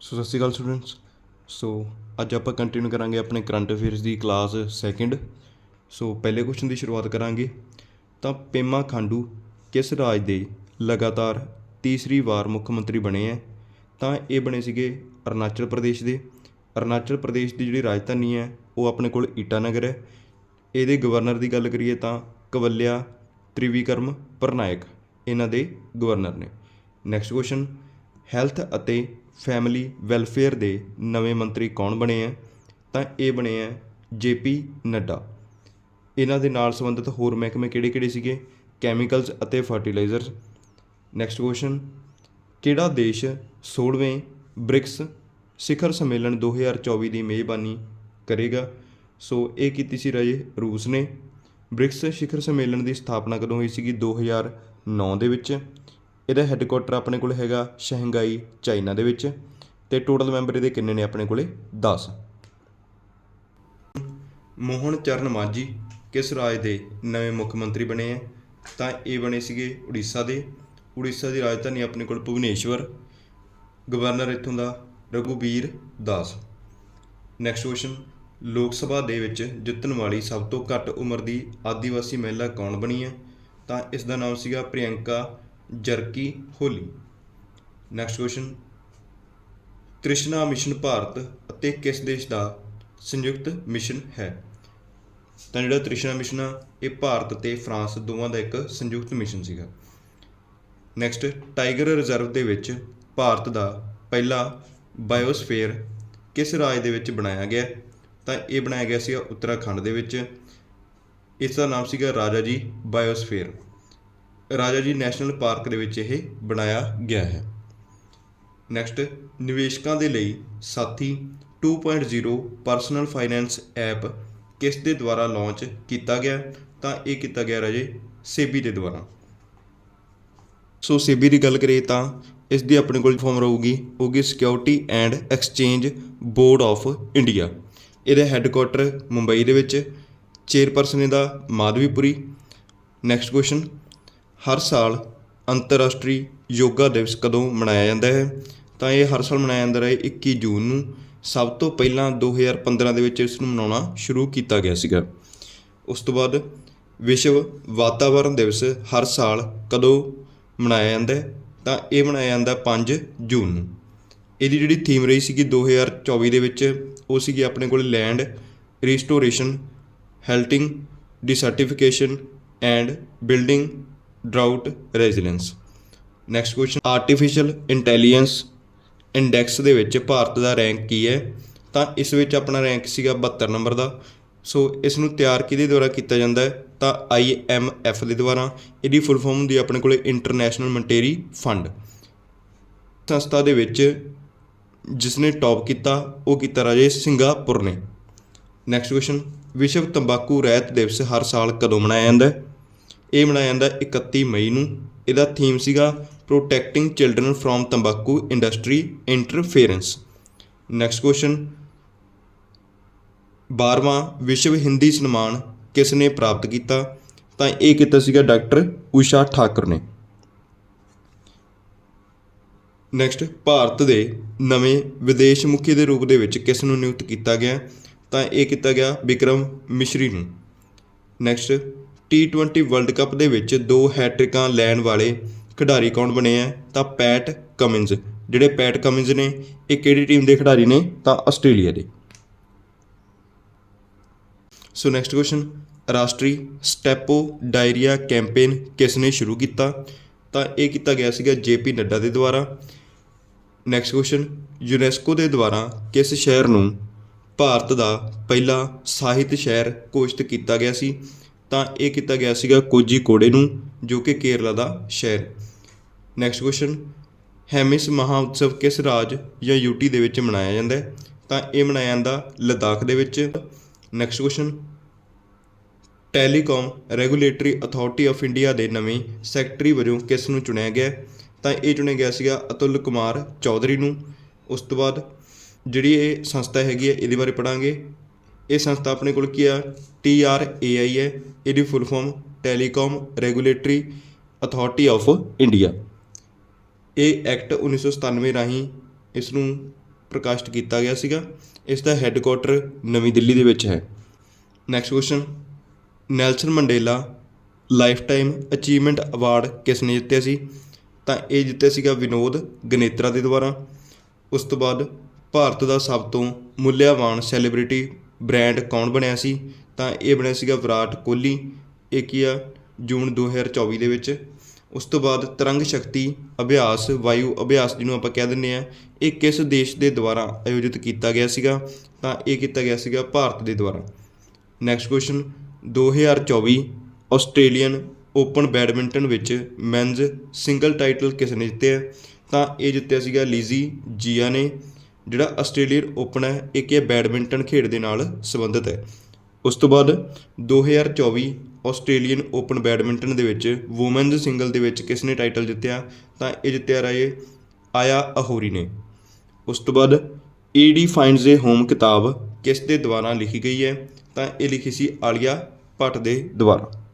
ਸੋ ਸਤਿ ਸ਼੍ਰੀ ਅਕਾਲ ਸਟੂਡੈਂਟਸ ਸੋ ਅੱਜ ਆਪਾਂ ਕੰਟੀਨਿਊ ਕਰਾਂਗੇ ਆਪਣੇ ਕਰੰਟ ਅਫੇਅਰਸ ਦੀ ਕਲਾਸ ਸੈਕਿੰਡ ਸੋ ਪਹਿਲੇ ਕੁਐਸਚਨ ਦੀ ਸ਼ੁਰੂਆਤ ਕਰਾਂਗੇ। ਤਾਂ ਪੇਮਾ ਖਾਂਡੂ ਕਿਸ ਰਾਜ ਦੇ ਲਗਾਤਾਰ ਤੀਸਰੀ ਵਾਰ ਮੁੱਖ ਮੰਤਰੀ ਬਣੇ ਹੈ ਤਾਂ ਇਹ ਬਣੇ ਸੀਗੇ ਅਰੁਣਾਚਲ ਪ੍ਰਦੇਸ਼ ਦੇ। ਅਰੁਣਾਚਲ ਪ੍ਰਦੇਸ਼ ਦੀ ਜਿਹੜੀ ਰਾਜਧਾਨੀ ਹੈ ਉਹ ਆਪਣੇ ਕੋਲ ਈਟਾਨਗਰ ਹੈ ਇਹਦੇ ਗਵਰਨਰ ਦੀ ਗੱਲ ਕਰੀਏ ਤਾਂ ਕਵਲਿਆ ਤ੍ਰਿਵੀਕਰਮ ਪਰਨਾਇਕ ਇਹਨਾਂ ਦੇ ਗਵਰਨਰ ਨੇ। ਨੈਕਸਟ ਕੁਐਸਚਨ ਹੈਲਥ ਅਤੇ ਫੈਮਿਲੀ ਵੈਲਫੇਅਰ ਦੇ ਨਵੇਂ ਮੰਤਰੀ ਕੌਣ ਬਣੇ ਹੈ ਤਾਂ ਇਹ ਬਣੇ ਆ ਜੇਪੀ ਨੱਡਾ। ਇਹਨਾਂ ਦੇ ਨਾਲ ਸੰਬੰਧਿਤ ਹੋਰ ਮਹਿਕਮੇ ਕਿਹੜੇ-ਕਿਹੜੇ ਸੀਗੇ? ਕੈਮੀਕਲਸ ਅਤੇ ਫਰਟੀਲਾਈਜ਼ਰਸ ਨੈਕਸਟ ਕੁਐਸਚਨ ਕਿਹੜਾ ਦੇਸ਼ 16ਵੇਂ ਬ੍ਰਿਕਸ ਸਿਖਰ ਸੰਮੇਲਨ 2024 ਦੀ ਮੇਜ਼ਬਾਨੀ ਕਰੇਗਾ? ਸੋ ਇਹ ਕੀਤੀ ਸੀ ਰਾਜੇ ਰੂਸ ਨੇ। ਬ੍ਰਿਕਸ ਸਿਖਰ ਸੰਮੇਲਨ ਦੀ ਸਥਾਪਨਾ ਕਦੋਂ ਹੋਈ ਸੀਗੀ? 2009 ਦੇ ਵਿੱਚ। ਇਹਦਾ ਹੈੱਡਕੁਆਟਰ ਆਪਣੇ ਕੋਲ ਹੈਗਾ ਸ਼ੰਘਾਈ ਚਾਈਨਾ ਦੇ ਵਿੱਚ ਤੇ ਟੋਟਲ ਮੈਂਬਰ ਇਹਦੇ ਕਿੰਨੇ ਨੇ ਆਪਣੇ ਕੋਲੇ? 10 ਮੋਹਨ ਚਰਨ ਮਾਝੀ ਕਿਸ ਰਾਜ ਦੇ ਨਵੇਂ ਮੁੱਖ ਮੰਤਰੀ ਬਣੇ ਆ? ਤਾਂ ਇਹ ਬਣੇ ਸੀਗੇ ਉੜੀਸਾ ਦੇ। ਉੜੀਸਾ ਦੀ ਰਾਜਧਾਨੀ ਆਪਣੇ ਕੋਲ ਭੁਵਨੇਸ਼ਵਰ। ਗਵਰਨਰ ਇੱਥੋਂ ਦਾ ਰਘੁਬੀਰ ਦਾਸ। ਨੈਕਸਟ ਕੁਐਸਚਨ ਲੋਕ ਸਭਾ ਦੇ ਵਿੱਚ ਜਿੱਤਣ ਵਾਲੀ ਸਭ ਤੋਂ ਘੱਟ ਉਮਰ ਦੀ ਆਦੀਵਾਸੀ ਮਹਿਲਾ ਕੌਣ ਬਣੀ ਹੈ ਤਾਂ ਇਸ ਦਾ ਨਾਮ ਸੀਗਾ Priyanka Jarkiholi. Next question Trishna mission Bharat ਅਤੇ ਕਿਸ ਦੇਸ਼ ਦਾ ਸੰਯੁਕਤ ਮਿਸ਼ਨ ਹੈ? ਤਾਂ ਜਿਹੜਾ ਤ੍ਰਿਸ਼ਨਾ ਮਿਸ਼ਨ ਆ, ਇਹ ਭਾਰਤ ਤੇ ਫਰਾਂਸ ਦੋਵਾਂ ਦਾ ਇੱਕ ਸੰਯੁਕਤ ਮਿਸ਼ਨ ਸੀਗਾ। ਨੈਕਸਟ ਟਾਈਗਰ ਰਿਜ਼ਰਵ ਦੇ ਵਿੱਚ ਭਾਰਤ ਦਾ ਪਹਿਲਾ ਬਾਇਓਸਫੀਅਰ ਕਿਸ ਰਾਜ ਦੇ ਵਿੱਚ ਬਣਾਇਆ ਗਿਆ? ਤਾਂ ਇਹ ਬਣਾਇਆ ਗਿਆ ਸੀਗਾ ਉੱਤਰਾਖੰਡ ਦੇ ਵਿੱਚ। ਇਸ ਦਾ ਨਾਮ ਸੀਗਾ ਰਾਜਾ ਜੀ ਬਾਇਓਸਫੀਅਰ। ਰਾਜਾ ਜੀ ਨੈਸ਼ਨਲ ਪਾਰਕ ਦੇ ਵਿੱਚ ਇਹ ਬਣਾਇਆ ਗਿਆ ਹੈ। ਨੈਕਸਟ ਨਿਵੇਸ਼ਕਾਂ ਦੇ ਲਈ ਸਾਥੀ 2.0 ਪਰਸਨਲ ਫਾਈਨੈਂਸ ਐਪ ਕਿਸ ਦੇ ਦੁਆਰਾ ਲਾਂਚ ਕੀਤਾ ਗਿਆ? ਤਾਂ ਇਹ ਕੀਤਾ ਗਿਆ ਰਾਜੇ ਸੇਬੀ ਦੇ ਦੁਆਰਾ। ਸੋ ਸੇਬੀ ਦੀ ਗੱਲ ਕਰੀਏ ਤਾਂ ਇਸ ਦੀ ਆਪਣੇ ਕੋਲ ਫਾਰਮ ਰਹੂਗੀ ਹੋਗੀ security and exchange board of India ਇਹਦਾ ਹੈੱਡਕੁਆਟਰ ਮੁੰਬਈ ਦੇ ਵਿੱਚ ਚੇਅਰਪਰਸਨ ਇਹਦਾ ਮਾਧਵੀਪੁਰੀ ਨੈਕਸਟ ਕੁਐਸਚਨ ਹਰ ਸਾਲ ਅੰਤਰਰਾਸ਼ਟਰੀ ਯੋਗਾ ਦਿਵਸ ਕਦੋਂ ਮਨਾਇਆ ਜਾਂਦਾ ਹੈ? ਤਾਂ ਇਹ ਹਰ ਸਾਲ ਮਨਾਇਆ ਜਾਂਦਾ ਹੈ 21 ਜੂਨ ਨੂੰ। ਸਭ ਤੋਂ ਪਹਿਲਾਂ 2015 ਦੇ ਵਿੱਚ ਇਸ ਨੂੰ ਮਨਾਉਣਾ ਸ਼ੁਰੂ ਕੀਤਾ ਗਿਆ ਸੀਗਾ। ਉਸ ਤੋਂ ਬਾਅਦ ਵਿਸ਼ਵ ਵਾਤਾਵਰਣ ਦਿਵਸ ਹਰ ਸਾਲ ਕਦੋਂ ਮਨਾਇਆ ਜਾਂਦਾ ਹੈ? ਤਾਂ ਇਹ ਮਨਾਇਆ ਜਾਂਦਾ 5 ਜੂਨ ਨੂੰ। ਇਹਦੀ ਜਿਹੜੀ ਥੀਮ ਰਹੀ ਸੀਗੀ 2024 ਦੇ ਵਿੱਚ, ਉਹ ਸੀਗੀ ਆਪਣੇ ਕੋਲ land restoration halting desertification and building drought resilience next question artificial intelligence index ਦੇ ਵਿੱਚ ਭਾਰਤ ਦਾ ਰੈਂਕ ਕੀ ਹੈ? ਤਾਂ ਇਸ ਵਿੱਚ ਆਪਣਾ ਰੈਂਕ ਸੀਗਾ 72 ਨੰਬਰ ਦਾ। ਸੋ ਇਸ ਨੂੰ ਤਿਆਰ ਕਿਹਦੇ ਦੁਆਰਾ ਕੀਤਾ ਜਾਂਦਾ ਹੈ? ਤਾਂ IMF ਦੇ ਦੁਆਰਾ। ਇਹਦੀ ਫੁੱਲ ਫਾਰਮ ਹੁੰਦੀ ਹੈ ਆਪਣੇ ਕੋਲੇ ਇੰਟਰਨੈਸ਼ਨਲ ਮੋਨੇਟਰੀ ਫੰਡ ਸੰਸਥਾ ਦੇ ਵਿੱਚ ਜਿਸ ਨੇ ਟੌਪ ਕੀਤਾ, ਉਹ ਕੀਤਾ ਰਾਜੇ ਸਿੰਗਾਪੁਰ ਨੇ। ਨੈਕਸਟ ਕੁਐਸਚਨ ਵਿਸ਼ਵ ਤੰਬਾਕੂ ਰਹਿਤ ਦਿਵਸ ਹਰ ਸਾਲ ਕਦੋਂ ਮਨਾਇਆ ਜਾਂਦਾ ਹੈ? ਇਹ ਮਨਾਇਆ ਜਾਂਦਾ 31 ਮਈ ਨੂੰ। ਇਹਦਾ ਥੀਮ ਸੀਗਾ ਪ੍ਰੋਟੈਕਟਿੰਗ ਚਿਲਡਰਨ ਫਰੋਮ ਤੰਬਾਕੂ ਇੰਡਸਟਰੀ ਇੰਟਰਫੇਰੈਂਸ ਨੈਕਸਟ ਕੁਐਸਚਨ 12ਵਾਂ ਵਿਸ਼ਵ ਹਿੰਦੀ ਸਨਮਾਨ ਕਿਸ ਨੇ ਪ੍ਰਾਪਤ ਕੀਤਾ? ਤਾਂ ਇਹ ਕੀਤਾ ਸੀਗਾ ਡਾਕਟਰ ਊਸ਼ਾ ਠਾਕੁਰ ਨੇ। ਨੈਕਸਟ ਭਾਰਤ ਦੇ ਨਵੇਂ ਵਿਦੇਸ਼ ਮੁਖੀ ਦੇ ਰੂਪ ਦੇ ਵਿੱਚ ਕਿਸ ਨੂੰ ਨਿਯੁਕਤ ਕੀਤਾ ਗਿਆ? ਤਾਂ ਇਹ ਕੀਤਾ ਗਿਆ ਵਿਕਰਮ ਮਿਸ਼ਰੀ ਨੂੰ। ਨੈਕਸਟ T20 ਵਰਲਡ ਕੱਪ ਦੇ ਵਿੱਚ ਦੋ ਹੈਟ੍ਰਿਕਾਂ ਲੈਣ ਵਾਲੇ ਖਿਡਾਰੀ ਕੌਣ ਬਣੇ ਆ? ਤਾਂ ਪੈਟ ਕਮਿੰਸ ਜਿਹੜੇ ਪੈਟ ਕਮਿੰਸ ਨੇ, ਇਹ ਕਿਹੜੀ ਟੀਮ ਦੇ ਖਿਡਾਰੀ ਨੇ? ਤਾਂ ਆਸਟ੍ਰੇਲੀਆ ਦੇ। ਸੋ ਨੈਕਸਟ ਕੁਐਸਚਨ ਰਾਸ਼ਟਰੀ ਸਟੈਪੋ ਡਾਇਰੀਆ ਕੈਂਪੇਨ ਕਿਸ ਨੇ ਸ਼ੁਰੂ ਕੀਤਾ? ਤਾਂ ਇਹ ਕੀਤਾ ਗਿਆ ਸੀਗਾ ਜੇਪੀ ਨੱਡਾ ਦੇ ਦੁਆਰਾ। ਨੈਕਸਟ ਕੁਐਸਚਨ ਯੂਨੈਸਕੋ ਦੇ ਦੁਆਰਾ ਕਿਸ ਸ਼ਹਿਰ ਨੂੰ ਭਾਰਤ ਦਾ ਪਹਿਲਾ ਸਾਹਿਤ ਸ਼ਹਿਰ ਘੋਸ਼ਿਤ ਕੀਤਾ ਗਿਆ ਸੀ? ਤਾਂ ਇਹ ਕੀਤਾ ਗਿਆ ਸੀਗਾ ਕੋਝੀਕੋੜੇ ਨੂੰ, ਜੋ ਕਿ ਕੇਰਲਾ ਦਾ ਸ਼ਹਿਰ। ਨੈਕਸਟ ਕੁਐਸਚਨ ਹੈਮਿਸ ਮਹਾ ਉਤਸਵ ਕਿਸ ਰਾਜ ਜਾਂ ਯੂਟੀ ਦੇ ਵਿੱਚ ਮਨਾਇਆ ਜਾਂਦਾ ਹੈ? ਤਾਂ ਇਹ ਮਨਾਇਆ ਜਾਂਦਾ ਲਦਾਖ ਦੇ ਵਿੱਚ। Next question telecom regulatory authority of India ਦੇ ਨਵੇਂ ਸੈਕਟਰੀ ਵਜੋਂ ਕਿਸ ਨੂੰ ਚੁਣਿਆ ਗਿਆ ਤਾਂ ਇਹ ਚੁਣਿਆ ਗਿਆ ਸੀਗਾ ਅਤੁਲ ਕੁਮਾਰ ਚੌਧਰੀ ਨੂੰ। ਉਸ ਤੋਂ ਬਾਅਦ ਜਿਹੜੀ ਇਹ ਸੰਸਥਾ ਹੈਗੀ ਹੈ, ਇਹਦੇ ਬਾਰੇ ਪੜਾਂਗੇ ਇਹ ਸੰਸਥਾ ਆਪਣੇ ਕੋਲ ਕੀ ਆ? ਟੀ ਆਰ ਏ ਆਈ ਹੈ। ਇਹਦੀ full form telecom regulatory authority of India ਇਹ ਐਕਟ 1997 ਰਾਹੀਂ ਇਸ ਨੂੰ ਪ੍ਰਕਾਸ਼ਿਤ ਕੀਤਾ ਗਿਆ ਸੀਗਾ। ਇਸ ਦਾ ਹੈੱਡਕੁਆਟਰ ਨਵੀਂ ਦਿੱਲੀ ਦੇ ਵਿੱਚ ਹੈ। Next question Nelson Mandela lifetime achievement award ਕਿਸ ਨੇ ਜਿੱਤਿਆ ਸੀ? ਤਾਂ ਇਹ ਜਿੱਤਿਆ ਸੀਗਾ ਵਿਨੋਦ ਗਨੇਤਰਾ ਦੇ ਦੁਆਰਾ। ਉਸ ਤੋਂ ਬਾਅਦ ਭਾਰਤ ਦਾ ਸਭ ਤੋਂ ਮੁੱਲਿਆਵਾਨ ਸੈਲੀਬ੍ਰਿਟੀ ਬ੍ਰੈਂਡ ਕੌਣ ਬਣਿਆ ਸੀ, ਤਾਂ ਇਹ ਬਣਿਆ ਸੀਗਾ ਵਿਰਾਟ ਕੋਹਲੀ, ਇਹ ਕੀ ਆ, ਜੂਨ 2024 ਦੇ ਵਿੱਚ। ਉਸ ਤੋਂ ਬਾਅਦ ਤਰੰਗ ਸ਼ਕਤੀ, ਅਭਿਆਸ, ਵਾਯੂ ਅਭਿਆਸ ਜਿਹਨੂੰ ਆਪਾਂ ਕਹਿ ਦਿੰਦੇ ਆ ਇਹ ਕਿਸ ਦੇਸ਼ ਦੇ ਦੁਆਰਾ ਆਯੋਜਿਤ ਕੀਤਾ ਗਿਆ ਸੀਗਾ, ਤਾਂ ਇਹ ਕੀਤਾ ਗਿਆ ਸੀਗਾ ਭਾਰਤ ਦੇ ਦੁਆਰਾ। Next question 2024 Australian open badminton ਵਿੱਚ ਮੈਨਜ਼ ਸਿੰਗਲ ਟਾਈਟਲ ਕਿਸ ਨੇ ਜਿੱਤਿਆ? ਤਾਂ ਇਹ ਜਿੱਤਿਆ ਸੀਗਾ ਲੀਜ਼ੀ ਜੀਆ ਨੇ ਜਿਹੜਾ ਆਸਟ੍ਰੇਲੀਅਨ ਓਪਨ ਹੈ, ਇਹ ਕੀ ਹੈ, ਬੈਡਮਿੰਟਨ ਖੇਡ ਦੇ ਨਾਲ ਸੰਬੰਧਿਤ ਹੈ। ਉਸ ਤੋਂ ਬਾਅਦ 2024 ਆਸਟ੍ਰੇਲੀਅਨ ਓਪਨ ਬੈਡਮਿੰਟਨ ਦੇ ਵਿੱਚ ਔਮਨਜ਼ ਸਿੰਗਲ ਦੇ ਵਿੱਚ ਕਿਸ ਨੇ ਟਾਈਟਲ ਜਿੱਤਿਆ? ਤਾਂ ਇਹ ਜਿੱਤਿਆ ਰਾਏ ਆਇਆ ਅਹੋਰੀ ਨੇ। ਉਸ ਤੋਂ ਬਾਅਦ ਈਡੀ ਫਾਈਂਡਸ ਦੇ ਹੋਮ ਕਿਤਾਬ ਕਿਸ ਦੇ ਦੁਆਰਾ ਲਿਖੀ ਗਈ ਹੈ? ਤਾਂ ਇਹ ਲਿਖੀ ਸੀ ਆਲੀਆ ਭੱਟ ਦੇ ਦੁਆਰਾ।